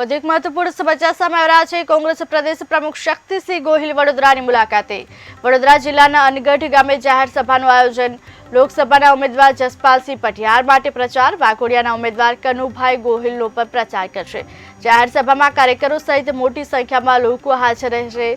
વધુ એક મહત્વપૂર્ણ સમાચાર સામે આવ્યા છે. કોંગ્રેસ પ્રદેશ પ્રમુખ શક્તિસિંહ ગોહિલ વડોદરાની મુલાકાતે. વડોદરા જિલ્લાના અનગઢ ગામે જાહેર સભાનું આયોજન. લોકસભાના ઉમેદવાર જસપાલસિંહ પટિયાર માટે પ્રચાર. વાઘોડિયાના ઉમેદવાર કનુભાઈ ગોહિલનો પર પ્રચાર કરશે. જાહેર સભામાં કાર્યકરો સહિત મોટી સંખ્યામાં લોકો હાજર રહેશે.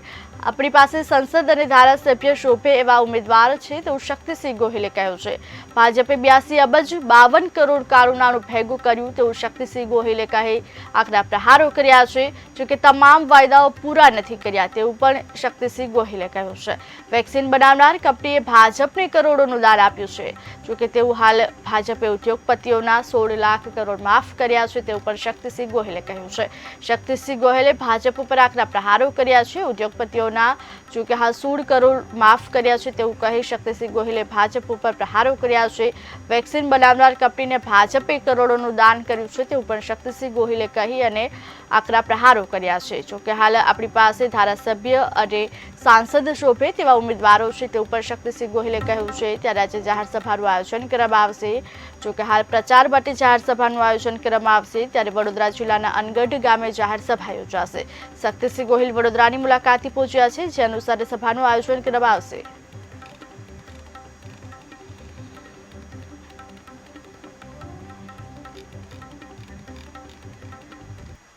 આપણી પાસે સંસદ અને ધારાસભ્ય શોભે એવા ઉમેદવાર છે તેવું શક્તિસિંહ ગોહિલે કહ્યું છે. ભાજપે બ્યાસી અબજ બાવન કરોડ કારુનાનું ભેગું કર્યું તેવું શક્તિસિંહ ગોહિલે કહે. આકરા પ્રહારો કર્યા છે. જોકે તમામ વાયદાઓ પૂરા નથી કર્યા તેવું પણ શક્તિસિંહ ગોહિલે કહ્યું છે. વેક્સિન બનાવનાર કંપનીએ ભાજપને કરોડોનું દાન આપ્યું છે. જોકે તેવું હાલ ભાજપે ઉદ્યોગપતિઓના સોળ લાખ કરોડ માફ કર્યા છે તેવું પણ શક્તિસિંહ ગોહિલે કહ્યું છે. શક્તિસિંહ ગોહિલે ભાજપ ઉપર આકરા પ્રહારો કર્યા છે. ઉદ્યોગપતિઓના જોકે હાલ સોળ કરોડ માફ કર્યા છે તેવું કહી શક્તિસિંહ ગોહિલે ભાજપ ઉપર પ્રહારો કર્યા છે. વેક્સિન બનાવનાર કંપનીને ભાજપે કરોડોનું દાન કર્યું છે તેવું પણ શક્તિસિંહ ગોહિલે કહી અને આકરા પ્રહારો કર્યા છે. જોકે હાલ આપણી પાસે ધારાસભ્ય અને સાંસદ શોભે તેવા ઉમેદવારો છે તે ઉપર શક્તિસિંહ ગોહિલે કહ્યું છે, ત્યારે આજે જાહેર સભાનું આયોજન કરવામાં આવશે. જોકે હાલ પ્રચાર માટે જાહેર સભાનું આયોજન કરવામાં આવશે, ત્યારે વડોદરા જિલ્લાના અનગઢ ગામે જાહેર સભા યોજાશે. શક્તિસિંહ ગોહિલ વડોદરાની મુલાકાતથી પહોંચ્યા છે, જે અનુસાર સભાનું આયોજન કરવામાં આવશે.